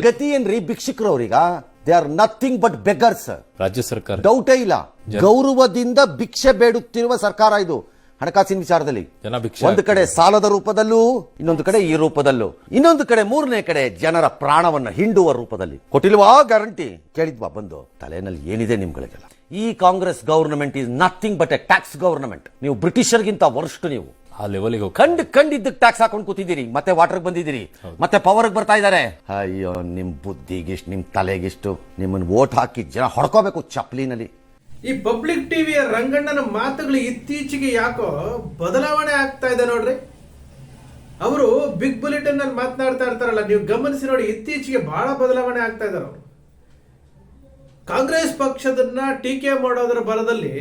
ಗತಿ ಏನ್ರಿ ಭಿಕ್ಷುಕರು ಅವ್ರೀಗ they are nothing but beggars ರಾಜ್ಯ ಸರ್ಕಾರ. ಡೌಟೇ ಇಲ್ಲ. ಗೌರವದಿಂದ ಭಿಕ್ಷೆ ಬೇಡುತ್ತಿರುವ ಸರ್ಕಾರ ಇದು. ಹಣಕಾಸಿನ ವಿಚಾರದಲ್ಲಿ. ಜನ ಭಿಕ್ಷೆ ಒಂದು ಕಡೆ ಸಾಲದ ರೂಪದಲ್ಲೂ ಇನ್ನೊಂದು ಕಡೆ ಈ ರೂಪದಲ್ಲೂ. ಇನ್ನೊಂದು ಕಡೆ ಮೂರನೇ ಕಡೆ ಜನರ ಪ್ರಾಣವನ್ನ ಹಿಂಡುವ ರೂಪದಲ್ಲಿ. ಕೊಟ್ಟಿಲ್ವಾ ಗ್ಯಾರಂಟಿ? ಕೇಳಿದ್ವಾ ಬಂದು. ತಲೆನಲ್ಲಿ ಏನಿದೆ ನಿಮ್ಗಳಿಗೆಲ್ಲ? ಈ Congress government is nothing but a tax government ನೀವು ಬ್ರಿಟಿಷರ್ಗಿಂತ ವರ್ಸ್ಟ್ ನೀವು. ಆ ಲೆವೆಲ್ಗೆ ಕಂಡು ಕಂಡ್ ಕಂಡಿದ್ದಕ್ಕೆ ಟ್ಯಾಕ್ಸ್ ಹಾಕೊಂಡು ಕೂತಿದ್ದೀರಿ. ಮತ್ತೆ ವಾಟರ್ಗೆ ಬಂದಿದ್ದೀರಿ. ಮತ್ತೆ ಪವರ್ಗೆ ಬರ್ತಾ ಇದ್ದಾರೆ. ಅಯ್ಯೋ ನಿಮ್ ಬುದ್ಧಿಗಿಷ್ಟು ನಿಮ್ ತಲೆಗಿಷ್ಟು ನಿಮ್ಮನ್ನು ವೋಟ್ ಹಾಕಿ ಜನ ಹೊಡ್ಕೋಬೇಕು ಚಪ್ಲಿನಲ್ಲಿ ಈ ಪಬ್ಲಿಕ್ ಟಿವಿಯ ರಂಗಣ್ಣನ ಮಾತುಗಳು ಇತ್ತೀಚೆಗೆ ಯಾಕೋ ಬದಲಾವಣೆ ಆಗ್ತಾ ಇದೆ ನೋಡ್ರಿ. ಅವರು ಬಿಗ್ ಬುಲೆಟಿನ್ ಅಲ್ಲಿ ಮಾತನಾಡ್ತಾ ಇರ್ತಾರಲ್ಲ ನೀವು ಗಮನಿಸಿ ನೋಡಿ ಇತ್ತೀಚೆಗೆ ಬಹಳ ಬದಲಾವಣೆ ಆಗ್ತಾ ಇದಾರೆ ಅವರು. ಕಾಂಗ್ರೆಸ್ ಪಕ್ಷದನ್ನ ಟೀಕೆ ಮಾಡೋದರ ಬಲದಲ್ಲಿ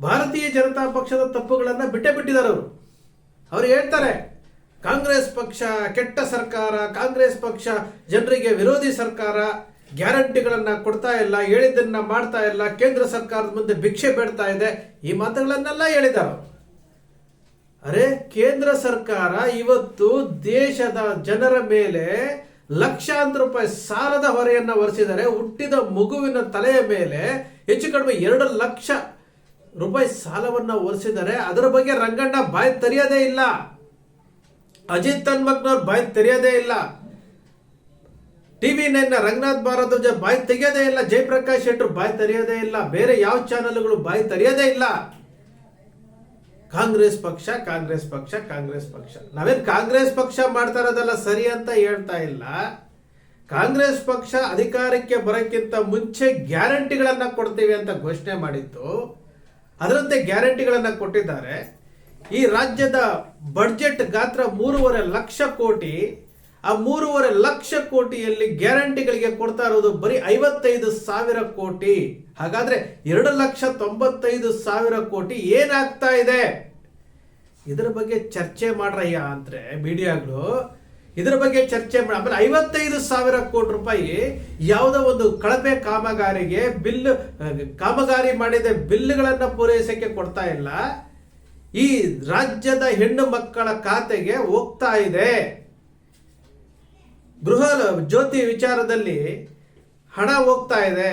ಭಾರತೀಯ ಜನತಾ ಪಕ್ಷದ ತಪ್ಪುಗಳನ್ನ ಬಿಟ್ಟೇ ಬಿಟ್ಟಿದ್ದಾರೆ ಅವರು. ಅವ್ರು ಹೇಳ್ತಾರೆ, ಕಾಂಗ್ರೆಸ್ ಪಕ್ಷ ಕೆಟ್ಟ ಸರ್ಕಾರ, ಕಾಂಗ್ರೆಸ್ ಪಕ್ಷ ಜನರಿಗೆ ವಿರೋಧಿ ಸರ್ಕಾರ, ಗ್ಯಾರಂಟಿಗಳನ್ನ ಕೊಡ್ತಾ ಇಲ್ಲ, ಹೇಳಿದ್ದನ್ನ ಮಾಡ್ತಾ ಇಲ್ಲ, ಕೇಂದ್ರ ಸರ್ಕಾರದ ಮುಂದೆ ಭಿಕ್ಷೆ ಬೇಡ್ತಾ ಇದೆ, ಈ ಮಾತುಗಳನ್ನೆಲ್ಲ ಹೇಳಿದ್ದಾರೆ ಅವ್ರು. ಅರೆ, ಕೇಂದ್ರ ಸರ್ಕಾರ ಇವತ್ತು ದೇಶದ ಜನರ ಮೇಲೆ ಲಕ್ಷಾಂತರ ರೂಪಾಯಿ ಸಾಲದ ಹೊರೆಯನ್ನ ಹೊರಿಸಿದರೆ ಹುಟ್ಟಿದ ಮಗುವಿನ ತಲೆಯ ಮೇಲೆ ಹೆಚ್ಚು ಕಡಿಮೆ ಎರಡು ಲಕ್ಷ ರೂಪಾಯಿ ಸಾಲವನ್ನ ಒರೆಸಿದರೆ ಅದರ ಬಗ್ಗೆ ರಂಗಣ್ಣ ಬಾಯಿ ತೆರೆಯೋದೇ ಇಲ್ಲ. ಅಜಿತ್ ತನ್ಮಕ್ನವ್ರು ಬಾಯಿ ತೆರೆಯೋದೇ ಇಲ್ಲ. ಟಿವಿ ನೈನ್ ರಂಗನಾಥ್ ಭಾರದ್ವಾಜ ಬಾಯಿ ತೆಗೆಯೋದೇ ಇಲ್ಲ. ಜಯಪ್ರಕಾಶ್ ಶೆಟ್ಟರು ಬಾಯಿ ತೆರೆಯೋದೇ ಇಲ್ಲ. ಬೇರೆ ಯಾವ ಚಾನೆಲ್ಗಳು ಬಾಯಿ ತೆರೆಯೋದೇ ಇಲ್ಲ. ಕಾಂಗ್ರೆಸ್ ಪಕ್ಷ ಕಾಂಗ್ರೆಸ್ ಪಕ್ಷ ಕಾಂಗ್ರೆಸ್ ಪಕ್ಷ. ನಾವೇನ್ ಕಾಂಗ್ರೆಸ್ ಪಕ್ಷ ಮಾಡ್ತಾ ಇರೋದೆಲ್ಲ ಸರಿ ಅಂತ ಹೇಳ್ತಾ ಇಲ್ಲ. ಕಾಂಗ್ರೆಸ್ ಪಕ್ಷ ಅಧಿಕಾರಕ್ಕೆ ಬರೋಕ್ಕಿಂತ ಮುಂಚೆ ಗ್ಯಾರಂಟಿಗಳನ್ನು ಕೊಡ್ತೀವಿ ಅಂತ ಘೋಷಣೆ ಮಾಡಿತ್ತು ಅದರಂತೆ ಗ್ಯಾರಂಟಿಗಳನ್ನ ಕೊಟ್ಟಿದ್ದಾರೆ. ಈ ರಾಜ್ಯದ ಬಡ್ಜೆಟ್ ಗಾತ್ರ ಮೂರುವರೆ ಲಕ್ಷ ಕೋಟಿ. ಆ ಮೂರುವರೆ ಲಕ್ಷ ಕೋಟಿಯಲ್ಲಿ ಗ್ಯಾರಂಟಿಗಳಿಗೆ ಕೊಡ್ತಾ ಇರೋದು ಬರೀ ಐವತ್ತೈದು ಸಾವಿರ ಕೋಟಿ. ಹಾಗಾದ್ರೆ ಎರಡು ಲಕ್ಷ ತೊಂಬತ್ತೈದು ಸಾವಿರ ಕೋಟಿ ಏನಾಗ್ತಾ ಇದೆ? ಇದರ ಬಗ್ಗೆ ಚರ್ಚೆ ಮಾಡ್ರಯ್ಯ ಅಂದ್ರೆ ಮೀಡಿಯಾಗಳು ಇದರ ಬಗ್ಗೆ ಚರ್ಚೆ ಮಾಡಿ ಆಮೇಲೆ ಐವತ್ತೈದು ಸಾವಿರ ಕೋಟಿ ರೂಪಾಯಿ ಯಾವುದೋ ಒಂದು ಕಳಪೆ ಕಾಮಗಾರಿಗೆ ಬಿಲ್ ಕಾಮಗಾರಿ ಮಾಡಿದ ಬಿಲ್ಗಳನ್ನ ಪೂರೈಸಕ್ಕೆ ಕೊಡ್ತಾ ಇಲ್ಲ. ಈ ರಾಜ್ಯದ ಹೆಣ್ಣು ಮಕ್ಕಳ ಖಾತೆಗೆ ಹೋಗ್ತಾ ಇದೆ. ಗೃಹ ಜ್ಯೋತಿ ವಿಚಾರದಲ್ಲಿ ಹಣ ಹೋಗ್ತಾ ಇದೆ.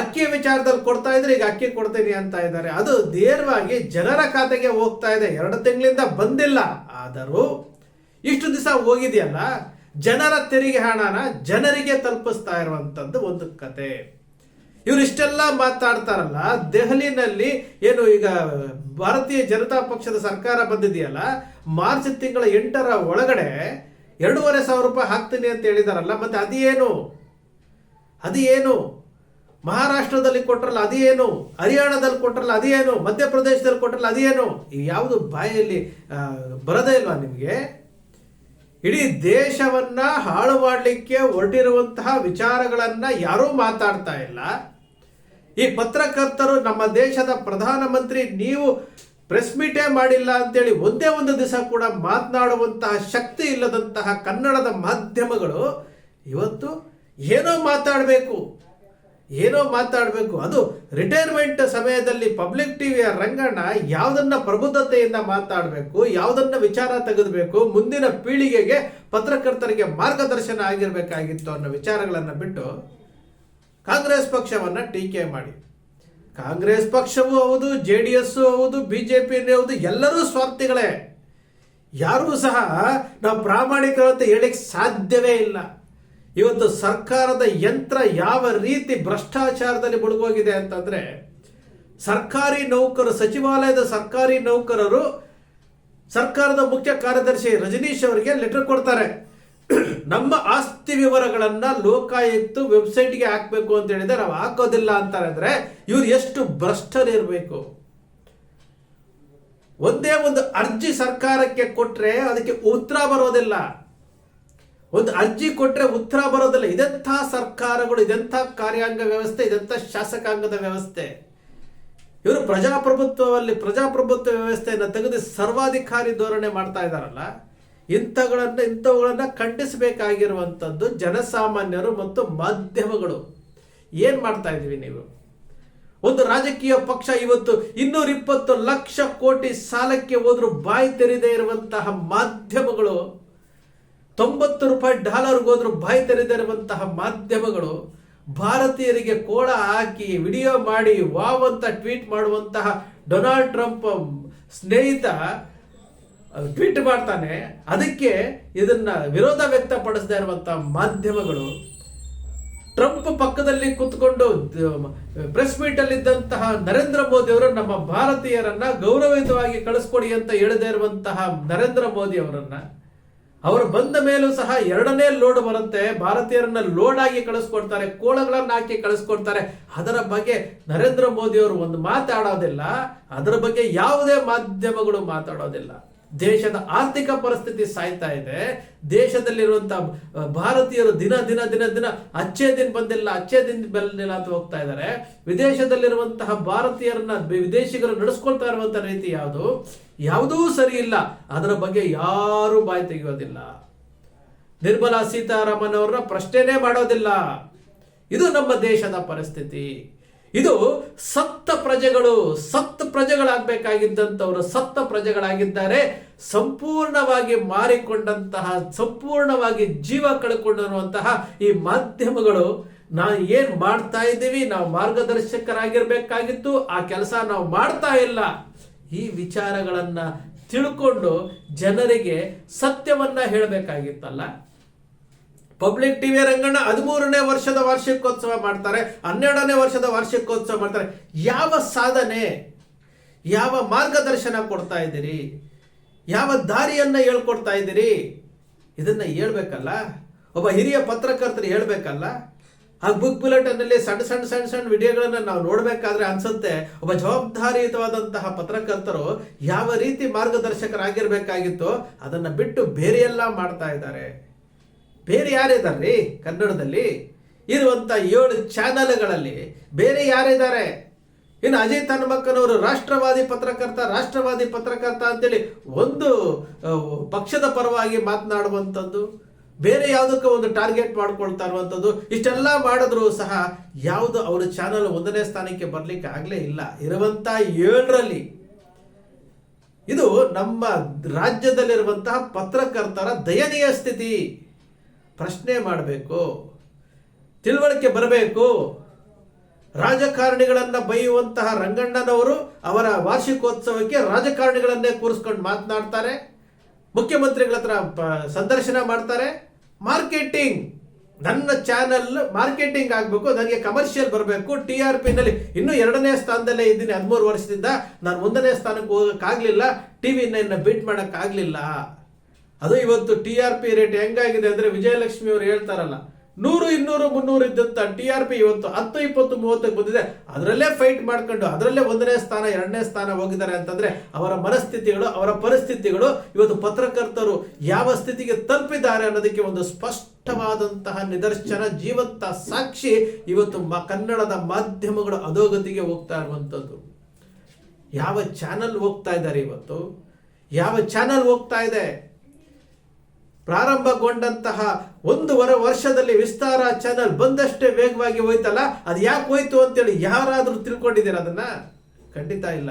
ಅಕ್ಕಿ ವಿಚಾರದಲ್ಲಿ ಕೊಡ್ತಾ ಇದ್ರೆ ಈಗ ಅಕ್ಕಿ ಕೊಡ್ತೀನಿ ಅಂತ ಇದ್ದಾರೆ. ಅದು ನೇರವಾಗಿ ಜನರ ಖಾತೆಗೆ ಹೋಗ್ತಾ ಇದೆ. ಎರಡು ತಿಂಗಳಿಂದ ಬಂದಿಲ್ಲ. ಆದರೂ ಇಷ್ಟು ದಿವಸ ಹೋಗಿದೆಯಲ್ಲ, ಜನರ ತೆರಿಗೆ ಹಣನ ಜನರಿಗೆ ತಲುಪಿಸ್ತಾ ಇರುವಂತದ್ದು ಒಂದು ಕತೆ. ಇವ್ರು ಇಷ್ಟೆಲ್ಲ ಮಾತಾಡ್ತಾರಲ್ಲ, ದೆಹಲಿನಲ್ಲಿ ಏನು ಈಗ ಭಾರತೀಯ ಜನತಾ ಪಕ್ಷದ ಸರ್ಕಾರ ಬಂದಿದೆಯಲ್ಲ, ಮಾರ್ಚ್ ತಿಂಗಳ ಎಂಟರ ಒಳಗಡೆ ಎರಡೂವರೆ ಸಾವಿರ ರೂಪಾಯಿ ಹಾಕ್ತೀನಿ ಅಂತ ಹೇಳಿದಾರಲ್ಲ, ಮತ್ತೆ ಅದೇನು? ಅದು ಏನು ಮಹಾರಾಷ್ಟ್ರದಲ್ಲಿ ಕೊಟ್ರಲ್ಲ ಅದೇನು? ಹರಿಯಾಣದಲ್ಲಿ ಕೊಟ್ರಲ್ಲ ಅದೇನು? ಮಧ್ಯಪ್ರದೇಶದಲ್ಲಿ ಕೊಟ್ರಲ್ಲ ಅದೇನು? ಯಾವುದು ಬಾಯಲ್ಲಿ ಬರದೇ ಇಲ್ವಾ ನಿಮಗೆ? ಇಡೀ ದೇಶವನ್ನ ಹಾಳು ಮಾಡಲಿಕ್ಕೆ ಹೊರಟಿರುವಂತಹ ವಿಚಾರಗಳನ್ನ ಯಾರೂ ಮಾತಾಡ್ತಾ ಇಲ್ಲ. ಈ ಪತ್ರಕರ್ತರು ನಮ್ಮ ದೇಶದ ಪ್ರಧಾನಮಂತ್ರಿ, ನೀವು ಪ್ರೆಸ್ ಮೀಟೇ ಮಾಡಿಲ್ಲ ಅಂತೇಳಿ ಒಂದೇ ಒಂದು ದಿವಸ ಕೂಡ ಮಾತನಾಡುವಂತಹ ಶಕ್ತಿ ಇಲ್ಲದಂತಹ ಕನ್ನಡದ ಮಾಧ್ಯಮಗಳು ಇವತ್ತು ಏನೋ ಮಾತಾಡಬೇಕು. ಏನೋ ಮಾತಾಡಬೇಕು. ಅದು ರಿಟೈರ್ಮೆಂಟ್ ಸಮಯದಲ್ಲಿ ಪಬ್ಲಿಕ್ ಟಿವಿಯ ರಂಗಣ್ಣ ಯಾವುದನ್ನ ಪ್ರಬುದ್ಧತೆಯಿಂದ ಮಾತಾಡಬೇಕು, ಯಾವುದನ್ನ ವಿಚಾರ ತೆಗೆದಬೇಕು, ಮುಂದಿನ ಪೀಳಿಗೆಗೆ ಪತ್ರಕರ್ತರಿಗೆ ಮಾರ್ಗದರ್ಶನ ಆಗಿರಬೇಕಾಗಿತ್ತು ಅನ್ನೋ ವಿಚಾರಗಳನ್ನು ಬಿಟ್ಟು ಕಾಂಗ್ರೆಸ್ ಪಕ್ಷವನ್ನ ಟೀಕೆ ಮಾಡಿ. ಕಾಂಗ್ರೆಸ್ ಪಕ್ಷವೂ ಹೌದು, ಜೆ ಡಿ ಎಸ್ ಹೌದು ಬಿಜೆಪಿ ಹೌದು, ಎಲ್ಲರೂ ಸ್ವಾರ್ಥಿಗಳೇ. ಯಾರೂ ಸಹ ನಾವು ಪ್ರಾಮಾಣಿಕರಂತ ಅಂತ ಹೇಳಿಕ್ ಸಾಧ್ಯವೇ ಇಲ್ಲ. ಇವತ್ತು ಸರ್ಕಾರದ ಯಂತ್ರ ಯಾವ ರೀತಿ ಭ್ರಷ್ಟಾಚಾರದಲ್ಲಿ ಮುಳುಗೋಗಿದೆ ಅಂತಂದ್ರೆ, ಸರ್ಕಾರಿ ನೌಕರ, ಸಚಿವಾಲಯದ ಸರ್ಕಾರಿ ನೌಕರರು, ಸರ್ಕಾರದ ಮುಖ್ಯ ಕಾರ್ಯದರ್ಶಿ ರಜನೀಶ್ ಅವರಿಗೆ ಲೆಟರ್ ಕೊಡ್ತಾರೆ. ನಮ್ಮ ಆಸ್ತಿ ವಿವರಗಳನ್ನ ಲೋಕಾಯುಕ್ತ ವೆಬ್ಸೈಟ್ಗೆ ಹಾಕಬೇಕು ಅಂತ ಹೇಳಿದ್ರೆ ನಾವು ಹಾಕೋದಿಲ್ಲ ಅಂತಾರೆ ಅಂದ್ರೆ ಇವ್ರು ಎಷ್ಟು ಭ್ರಷ್ಟರಿರ್ಬೇಕು. ಒಂದೇ ಒಂದು ಅರ್ಜಿ ಸರ್ಕಾರಕ್ಕೆ ಕೊಟ್ರೆ ಅದಕ್ಕೆ ಉತ್ತರ ಬರೋದಿಲ್ಲ. ಒಂದು ಅರ್ಜಿ ಕೊಟ್ಟರೆ ಉತ್ತರ ಬರೋದಿಲ್ಲ. ಇದೆಂಥ ಸರ್ಕಾರಗಳು, ಇದೆಂಥ ಕಾರ್ಯಾಂಗ ವ್ಯವಸ್ಥೆ, ಇದೆಂಥ ಶಾಸಕಾಂಗದ ವ್ಯವಸ್ಥೆ. ಇವರು ಪ್ರಜಾಪ್ರಭುತ್ವದಲ್ಲಿ, ಪ್ರಜಾಪ್ರಭುತ್ವ ವ್ಯವಸ್ಥೆಯನ್ನು ತೆಗೆದು ಸರ್ವಾಧಿಕಾರಿ ಧೋರಣೆ ಮಾಡ್ತಾ ಇದ್ದಾರಲ್ಲ, ಇಂಥಗಳನ್ನ, ಇಂಥವುಗಳನ್ನ ಖಂಡಿಸಬೇಕಾಗಿರುವಂಥದ್ದು ಜನಸಾಮಾನ್ಯರು ಮತ್ತು ಮಾಧ್ಯಮಗಳು. ಏನ್ ಮಾಡ್ತಾ ಇದೀವಿ ನೀವು? ಒಂದು ರಾಜಕೀಯ ಪಕ್ಷ ಇವತ್ತು ಇನ್ನೂರ ಇಪ್ಪತ್ತು ಲಕ್ಷ ಕೋಟಿ ಸಾಲಕ್ಕೆ ಹೋದ್ರೂ ಬಾಯಿ ತೆರೆದೇ ಇರುವಂತಹ ಮಾಧ್ಯಮಗಳು ತೊಂಬತ್ತು ರೂಪಾಯಿ ಡಾಲರ್ಗೆ ಹೋದ್ರು ಬಾಯಿ ತೆರೆದಿರುವಂತಹ ಮಾಧ್ಯಮಗಳು ಭಾರತೀಯರಿಗೆ ಕೋಳ ಹಾಕಿ ವಿಡಿಯೋ ಮಾಡಿ ವಾವ್ ಅಂತ ಟ್ವೀಟ್ ಮಾಡುವಂತಹ ಡೊನಾಲ್ಡ್ ಟ್ರಂಪ್ ಸ್ನೇಹಿತ ಟ್ವೀಟ್ ಮಾಡ್ತಾನೆ. ಅದಕ್ಕೆ ಇದನ್ನ ವಿರೋಧ ವ್ಯಕ್ತಪಡಿಸದೇ ಇರುವಂತಹ ಮಾಧ್ಯಮಗಳು ಟ್ರಂಪ್ ಪಕ್ಕದಲ್ಲಿ ಕೂತ್ಕೊಂಡು ಪ್ರೆಸ್ ಮೀಟ್ ಅಲ್ಲಿ ಇದ್ದಂತಹ ನರೇಂದ್ರ ಮೋದಿ ಅವರು ನಮ್ಮ ಭಾರತೀಯರನ್ನ ಗೌರವಯುತವಾಗಿ ಕಳಿಸ್ಕೊಡಿ ಅಂತ ಹೇಳದೇ ಇರುವಂತಹ ನರೇಂದ್ರ ಮೋದಿ ಅವರನ್ನ ಅವರು ಬಂದ ಮೇಲೂ ಸಹ ಎರಡನೇ ಲೋಡ್ ಬರುತ್ತೆ. ಭಾರತೀಯರನ್ನ ಲೋಡ್ ಆಗಿ ಕಳಿಸ್ಕೊಡ್ತಾರೆ, ಕೋಳಗಳನ್ನ ಹಾಕಿ ಕಳಿಸ್ಕೊಡ್ತಾರೆ. ಅದರ ಬಗ್ಗೆ ನರೇಂದ್ರ ಮೋದಿ ಅವರು ಒಂದು ಮಾತಾಡೋದಿಲ್ಲ. ಅದರ ಬಗ್ಗೆ ಯಾವುದೇ ಮಾಧ್ಯಮಗಳು ಮಾತಾಡೋದಿಲ್ಲ. ದೇಶದ ಆರ್ಥಿಕ ಪರಿಸ್ಥಿತಿ ಸಾಯ್ತಾ ಇದೆ. ದೇಶದಲ್ಲಿರುವಂತಹ ಭಾರತೀಯರು ದಿನ ದಿನ ದಿನ ದಿನ ಅಚ್ಚೇ ದಿನ ಬಂದಿಲ್ಲ, ಅಚ್ಚೇ ದಿನ ಬಂದಿಲ್ಲ ಅಂತ ಹೋಗ್ತಾ ಇದ್ದಾರೆ. ವಿದೇಶದಲ್ಲಿರುವಂತಹ ಭಾರತೀಯರನ್ನ ವಿದೇಶಿಗರು ನಡೆಸ್ಕೊಳ್ತಾ ಇರುವಂತಹ ರೀತಿ ಯಾವುದು? ಯಾವುದೂ ಸರಿ ಇಲ್ಲ. ಅದರ ಬಗ್ಗೆ ಯಾರು ಬಾಯಿ ತೆಗೆಯೋದಿಲ್ಲ. ನಿರ್ಮಲಾ ಸೀತಾರಾಮನ್ ಅವರನ್ನ ಪ್ರಶ್ನೆನೇ ಮಾಡೋದಿಲ್ಲ. ಇದು ನಮ್ಮ ದೇಶದ ಪರಿಸ್ಥಿತಿ. ಇದು ಸತ್ತ ಪ್ರಜೆಗಳು, ಸತ್ತ ಪ್ರಜೆಗಳಾಗಬೇಕಾಗಿದ್ದಂಥವರು ಸತ್ತ ಪ್ರಜೆಗಳಾಗಿದ್ದಾರೆ. ಸಂಪೂರ್ಣವಾಗಿ ಮಾರಿಕೊಂಡಂತಹ, ಸಂಪೂರ್ಣವಾಗಿ ಜೀವ ಕಳ್ಕೊಂಡಿರುವಂತಹ ಈ ಮಾಧ್ಯಮಗಳು ನಾವು ಏನ್ ಮಾಡ್ತಾ ಇದ್ದೀವಿ, ನಾವು ಮಾರ್ಗದರ್ಶಕರಾಗಿರ್ಬೇಕಾಗಿತ್ತು, ಆ ಕೆಲಸ ನಾವು ಮಾಡ್ತಾ ಇಲ್ಲ. ಈ ವಿಚಾರಗಳನ್ನ ತಿಳ್ಕೊಂಡು ಜನರಿಗೆ ಸತ್ಯವನ್ನ ಹೇಳಬೇಕಾಗಿತ್ತಲ್ಲ. ಪಬ್ಲಿಕ್ ಟಿವಿ ರಂಗಣ್ಣ ಹದಿಮೂರನೇ ವರ್ಷದ ವಾರ್ಷಿಕೋತ್ಸವ ಮಾಡ್ತಾರೆ, ಹನ್ನೆರಡನೇ ವರ್ಷದ ವಾರ್ಷಿಕೋತ್ಸವ ಮಾಡ್ತಾರೆ. ಯಾವ ಸಾಧನೆ, ಯಾವ ಮಾರ್ಗದರ್ಶನ ಕೊಡ್ತಾ ಇದ್ದೀರಿ? ಯಾವ ದಾರಿಯನ್ನ ಹೇಳ್ಕೊಡ್ತಾ ಇದ್ದೀರಿ? ಇದನ್ನ ಹೇಳ್ಬೇಕಲ್ಲ? ಒಬ್ಬ ಹಿರಿಯ ಪತ್ರಕರ್ತರು ಹೇಳ್ಬೇಕಲ್ಲ? ಆ ಬುಕ್ ಬುಲೆಟಿನಲ್ಲಿ ಸಣ್ಣ ಸಣ್ಣ ಸಣ್ಣ ಸಣ್ಣ ವಿಡಿಯೋಗಳನ್ನು ನಾವು ನೋಡಬೇಕಾದ್ರೆ ಅನ್ಸುತ್ತೆ, ಒಬ್ಬ ಜವಾಬ್ದಾರಿಯುತವಾದಂತಹ ಪತ್ರಕರ್ತರು ಯಾವ ರೀತಿ ಮಾರ್ಗದರ್ಶಕರಾಗಿರ್ಬೇಕಾಗಿತ್ತು, ಅದನ್ನ ಬಿಟ್ಟು ಬೇರೆಯೆಲ್ಲ ಮಾಡ್ತಾ ಇದ್ದಾರೆ. ಬೇರೆ ಯಾರಿದ್ದಾರೆ ಕನ್ನಡದಲ್ಲಿ? ಇರುವಂತ ಏಳು ಚಾನಲ್ಗಳಲ್ಲಿ ಬೇರೆ ಯಾರಿದ್ದಾರೆ ಇನ್ನು ಅಜಯ್ ತನ್ಮಕ್ಕನವರು ರಾಷ್ಟ್ರವಾದಿ ಪತ್ರಕರ್ತ ರಾಷ್ಟ್ರವಾದಿ ಪತ್ರಕರ್ತ ಅಂತೇಳಿ ಒಂದು ಪಕ್ಷದ ಪರವಾಗಿ ಮಾತನಾಡುವಂಥದ್ದು, ಬೇರೆ ಯಾವುದಕ್ಕೆ ಒಂದು ಟಾರ್ಗೆಟ್ ಮಾಡ್ಕೊಳ್ತಾ ಇರುವಂಥದ್ದು, ಇಷ್ಟೆಲ್ಲ ಮಾಡಿದ್ರು ಸಹ ಯಾವುದು ಅವರ ಚಾನಲ್ ಒಂದನೇ ಸ್ಥಾನಕ್ಕೆ ಬರ್ಲಿಕ್ಕೆ ಆಗಲೇ ಇಲ್ಲ. ಇರುವಂತ ಏಳರಲ್ಲಿ ಇದು ನಮ್ಮ ರಾಜ್ಯದಲ್ಲಿರುವಂತಹ ಪತ್ರಕರ್ತರ ದಯನೀಯ ಸ್ಥಿತಿ. ಪ್ರಶ್ನೆ ಮಾಡಬೇಕು, ತಿಳುವಳಿಕೆ ಬರಬೇಕು. ರಾಜಕಾರಣಿಗಳನ್ನು ಬೈಯುವಂತಹ ರಂಗಣ್ಣನವರು ಅವರ ವಾರ್ಷಿಕೋತ್ಸವಕ್ಕೆ ರಾಜಕಾರಣಿಗಳನ್ನೇ ಕೂರಿಸ್ಕೊಂಡು ಮಾತನಾಡ್ತಾರೆ. ಮುಖ್ಯಮಂತ್ರಿಗಳ ಹತ್ರ ಸಂದರ್ಶನ ಮಾಡ್ತಾರೆ. ಮಾರ್ಕೆಟಿಂಗ್. ನನ್ನ ಚಾನಲ್ ಮಾರ್ಕೆಟಿಂಗ್ ಆಗಬೇಕು, ನನಗೆ ಕಮರ್ಷಿಯಲ್ ಬರಬೇಕು. ಟಿ ಆರ್ ಪಿನಲ್ಲಿ ಇನ್ನೂ ಎರಡನೇ ಸ್ಥಾನದಲ್ಲೇ ಇದ್ದೀನಿ. ಹದಿಮೂರು ವರ್ಷದಿಂದ ನಾನು ಒಂದನೇ ಸ್ಥಾನಕ್ಕೆ ಹೋಗಕ್ಕಾಗ್ಲಿಲ್ಲ. ಟಿವಿ ನೈನ್ ಬೀಟ್ ಮಾಡಕ್ಕಾಗ್ಲಿಲ್ಲ. ಅದು ಇವತ್ತು ಟಿ ಆರ್ ಪಿ ರೇಟ್ ಹೆಂಗಾಗಿದೆ ಅಂದ್ರೆ ವಿಜಯಲಕ್ಷ್ಮಿ ಅವರು ಹೇಳ್ತಾರಲ್ಲ, ನೂರು, ಇನ್ನೂರು, ಮುನ್ನೂರು ಇದ್ದಂತ ಟಿ ಆರ್ ಪಿ ಇವತ್ತು ಹತ್ತು, ಇಪ್ಪತ್ತು, ಮೂವತ್ತಕ್ಕೆ ಬಂದಿದೆ. ಅದರಲ್ಲೇ ಫೈಟ್ ಮಾಡ್ಕೊಂಡು, ಅದರಲ್ಲೇ ಒಂದನೇ ಸ್ಥಾನ, ಎರಡನೇ ಸ್ಥಾನ ಹೋಗಿದ್ದಾರೆ ಅಂತಂದ್ರೆ ಅವರ ಮನಸ್ಥಿತಿಗಳು, ಅವರ ಪರಿಸ್ಥಿತಿಗಳು ಇವತ್ತು ಪತ್ರಕರ್ತರು ಯಾವ ಸ್ಥಿತಿಗೆ ತಲುಪಿದ್ದಾರೆ ಅನ್ನೋದಕ್ಕೆ ಒಂದು ಸ್ಪಷ್ಟವಾದಂತಹ ನಿದರ್ಶನ, ಜೀವಂತ ಸಾಕ್ಷಿ ಇವತ್ತು ಮ- ಕನ್ನಡದ ಮಾಧ್ಯಮಗಳು ಅಧೋಗತಿಗೆ ಹೋಗ್ತಾ ಇರುವಂಥದ್ದು. ಯಾವ ಚಾನಲ್ ಹೋಗ್ತಾ ಇದ್ದಾರೆ ಇವತ್ತು? ಯಾವ ಚಾನಲ್ ಹೋಗ್ತಾ ಇದೆ? ಪ್ರಾರಂಭಗೊಂಡಂತಹ ಒಂದೂವರೆ ವರ್ಷದಲ್ಲಿ ವಿಸ್ತಾರ ಚಾನಲ್ ಬಂದಷ್ಟೇ ವೇಗವಾಗಿ ಹೋಯ್ತಲ್ಲ? ಅದು ಯಾಕೆ ಹೋಯ್ತು ಅಂತೇಳಿ ಯಾರಾದರೂ ತಿಳ್ಕೊಂಡಿದ್ದೀರಾ ಅದನ್ನ? ಖಂಡಿತ ಇಲ್ಲ.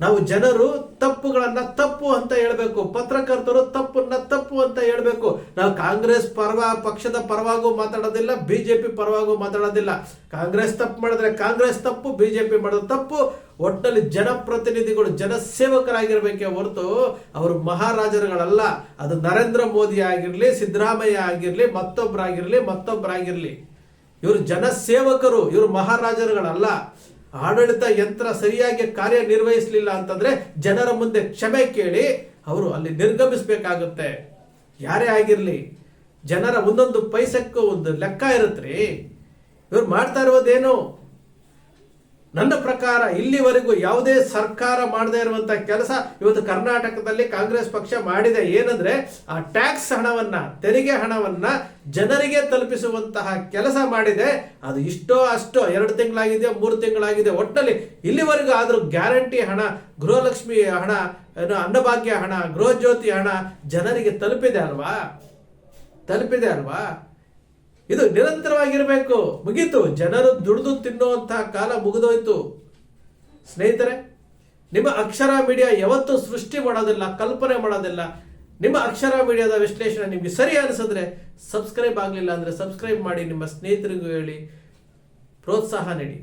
ನಾವು ಜನರು ತಪ್ಪುಗಳನ್ನ ತಪ್ಪು ಅಂತ ಹೇಳಬೇಕು, ಪತ್ರಕರ್ತರು ತಪ್ಪನ್ನ ತಪ್ಪು ಅಂತ ಹೇಳಬೇಕು. ನಾವು ಕಾಂಗ್ರೆಸ್ ಪರವ, ಪಕ್ಷದ ಪರವಾಗೂ ಮಾತಾಡೋದಿಲ್ಲ, ಬಿಜೆಪಿ ಪರವಾಗೂ ಮಾತಾಡೋದಿಲ್ಲ. ಕಾಂಗ್ರೆಸ್ ತಪ್ಪು ಮಾಡಿದ್ರೆ ಕಾಂಗ್ರೆಸ್ ತಪ್ಪು, ಬಿಜೆಪಿ ಮಾಡೋದು ತಪ್ಪು. ಒಟ್ಟಲ್ಲಿ ಜನಪ್ರತಿನಿಧಿಗಳು, ಜನಸೇವಕರಾಗಿರ್ಬೇಕೇ ಹೊರತು ಅವರು ಮಹಾರಾಜರುಗಳಲ್ಲ. ಅದು ನರೇಂದ್ರ ಮೋದಿ ಆಗಿರಲಿ, ಸಿದ್ದರಾಮಯ್ಯ ಆಗಿರಲಿ ಮತ್ತೊಬ್ಬರಾಗಿರಲಿ ಮತ್ತೊಬ್ಬರಾಗಿರಲಿ ಇವರು ಜನಸೇವಕರು, ಇವರು ಮಹಾರಾಜರುಗಳಲ್ಲ. ಆಡಳಿತ ಯಂತ್ರ ಸರಿಯಾಗಿ ಕಾರ್ಯನಿರ್ವಹಿಸಲಿಲ್ಲ ಅಂತಂದ್ರೆ ಜನರ ಮುಂದೆ ಕ್ಷಮೆ ಕೇಳಿ ಅವರು ಅಲ್ಲಿ ನಿರ್ಗಮಿಸಬೇಕಾಗುತ್ತೆ. ಯಾರೇ ಆಗಿರಲಿ, ಜನರ ಒಂದೊಂದು ಪೈಸಕ್ಕೂ ಒಂದು ಲೆಕ್ಕ ಇರುತ್ತೆ ಇವ್ರು ಮಾಡ್ತಾ ಇರೋದೇನು? ನನ್ನ ಪ್ರಕಾರ ಇಲ್ಲಿವರೆಗೂ ಯಾವುದೇ ಸರ್ಕಾರ ಮಾಡದೇ ಇರುವಂತ ಕೆಲಸ ಇವತ್ತು ಕರ್ನಾಟಕದಲ್ಲಿ ಕಾಂಗ್ರೆಸ್ ಪಕ್ಷ ಮಾಡಿದೆ ಏನಂದ್ರೆ, ಆ ಟ್ಯಾಕ್ಸ್ ಹಣವನ್ನ, ತೆರಿಗೆ ಹಣವನ್ನ ಜನರಿಗೆ ತಲುಪಿಸುವಂತಹ ಕೆಲಸ ಮಾಡಿದೆ. ಅದು ಇಷ್ಟೋ ಅಷ್ಟೋ, ಎರಡು ತಿಂಗಳಾಗಿದೆ, ಮೂರು ತಿಂಗಳಾಗಿದೆ. ಒಟ್ಟಲ್ಲಿ ಇಲ್ಲಿವರೆಗೂ ಆದರೂ ಗ್ಯಾರಂಟಿ ಹಣ, ಗೃಹಲಕ್ಷ್ಮಿ ಹಣ, ಏನು ಅನ್ನಭಾಗ್ಯ ಹಣ ಗೃಹ ಜ್ಯೋತಿ ಹಣ ಜನರಿಗೆ ತಲುಪಿದೆ ಅಲ್ವಾ? ತಲುಪಿದೆ ಅಲ್ವಾ? ಇದು ನಿರಂತರವಾಗಿರಬೇಕು. ಮುಗೀತು. ಜನರು ದುಡಿದು ತಿನ್ನುವಂತಹ ಕಾಲ ಮುಗಿದೋಯ್ತು. ಸ್ನೇಹಿತರೆ, ನಿಮ್ಮ ಅಕ್ಷರ ಮೀಡಿಯಾ ಯಾವತ್ತೂ ಸೃಷ್ಟಿ ಮಾಡೋದಿಲ್ಲ, ಕಲ್ಪನೆ ಮಾಡೋದಿಲ್ಲ. ನಿಮ್ಮ ಅಕ್ಷರ ಮೀಡಿಯಾದ ವಿಶ್ಲೇಷಣೆ ನಿಮಗೆ ಸರಿ ಅನಿಸಿದ್ರೆ ಸಬ್ಸ್ಕ್ರೈಬ್ ಆಗಲಿಲ್ಲ ಅಂದರೆ ಸಬ್ಸ್ಕ್ರೈಬ್ ಮಾಡಿ, ನಿಮ್ಮ ಸ್ನೇಹಿತರಿಗೂ ಹೇಳಿ ಪ್ರೋತ್ಸಾಹ ನೀಡಿ.